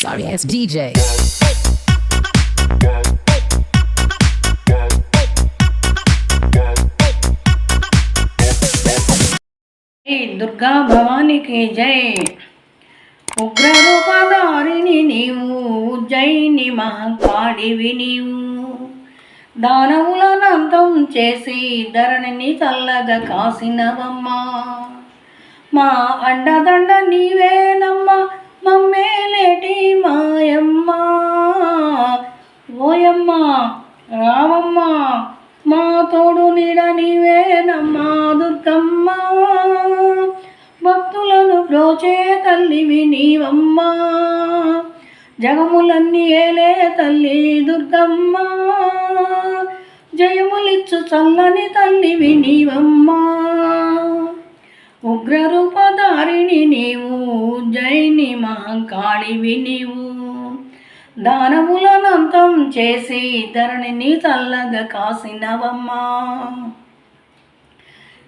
Sorry ass DJ. జై దుర్గా భవానికి జై. ఉగ్రరూపధారిణి నీవు ఉజ్జయిని మహంకాళివి నీవు. దానవులనంతం చేసి ధరణిని చల్లగా కాసినవమ్మా. మా అండదండ నీవేనమ్మా. తోడు నీడ నీవేనమ్మా దుర్గమ్మ. భక్తులను బ్రోచే తల్లివి నీవమ్మా. జగములన్నీ ఏలే తల్లి దుర్గమ్మ. జయములిచ్చు చల్లని తల్లివి నీవమ్మా. ఉగ్రరూపధారిణి నీవు జైని మహంకాళివి నీవు. దానవులనంతం చేసి ధరణిని చల్లగా కాసినవమ్మా.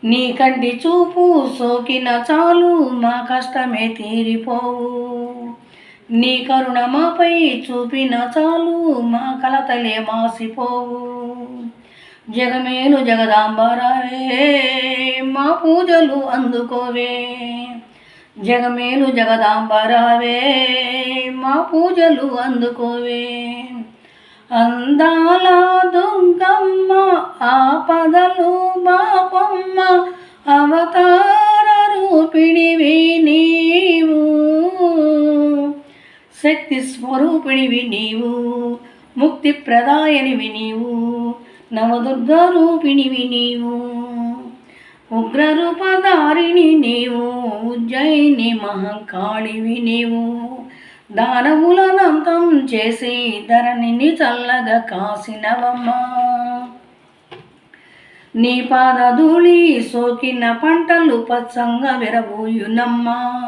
నీ కంటి చూపు సోకిన చాలు మా కష్టమే తీరిపోవు. నీ కరుణ మాపై చూపిన చాలు మా కలతలే మాసిపోవు. జగమేలు జగదాంబరావే మా పూజలు అందుకోవే. జగమేలు జగదాంబరావే మా పూజలు అందుకోవే. అందాల దుర్గమ్మ ఆపదలు బాపమ్మ అవతార రూపిణివి నీవు. శక్తి స్వరూపిణివి నీవు ముక్తి ప్రదాయనివి నీవు నవదుర్గ రూపిణివి నీవు. ఉగ్రరూపధారిణి నీవు ఉజ్జయిని మహంకాళివి నీవు. దానవులనంతం చేసి ధరణిని చల్లగా కాసినవమ్మా. నీ పాదధూళి సోకిన పంటలు పచ్చంగా విరబూయునమ్మా.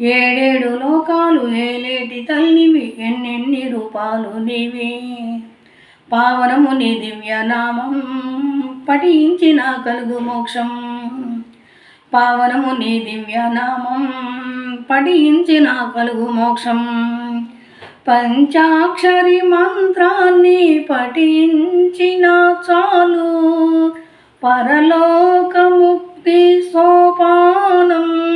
ఏడేడు లోకాలు ఏలేటి తల్లివి ఎన్నెన్ని రూపాలు నీవి. పావనము నీ దివ్యనామం. పఠించిన కలుగు మోక్షం. పావనము నీ దివ్యనామం పఠించిన కలుగు మోక్షం. పంచాక్షరి మంత్రాన్ని పఠించిన చాలు పరలోకముక్తి సోపానం.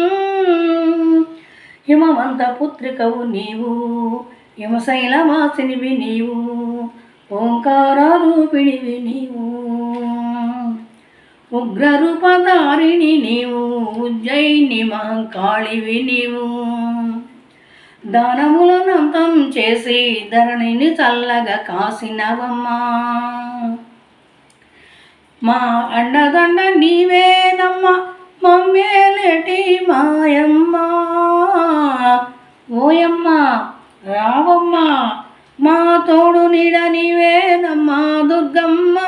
హిమవంత పుత్రికవు నీవు హిమశైలవాసినివి నీవు ఓంకార రూపిణివి నీవు. ఉగ్రరూపధారిణి నీవు ఉజ్జయిని మహంకాళివి నీవు. దానములనంతం చేసి ధరణిని చల్లగా కాసినవమ్మా. మా అండదండ నీవేనమ్మా మమ్మేలేటి మాయమ్మ. ఓయమ్మ రావమ్మ. నీడ నీవేనమ్మా దుర్గమ్మ.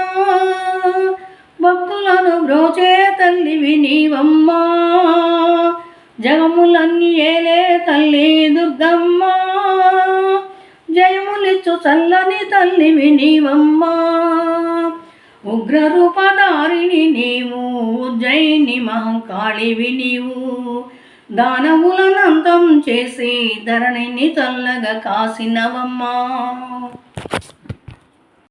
భక్తులను బ్రోచే తల్లివి నీవమ్మా. జగములన్నీ ఏలే తల్లి దుర్గమ్మ. జయములిచ్చు చల్లని తల్లివి నీవమ్మా. ఉగ్రరూపధారిణి నీవు జైని మహంకాళివి నీవు. దానవులనంతం చేసి ధరణిని చల్లగా కాసినవమ్మా.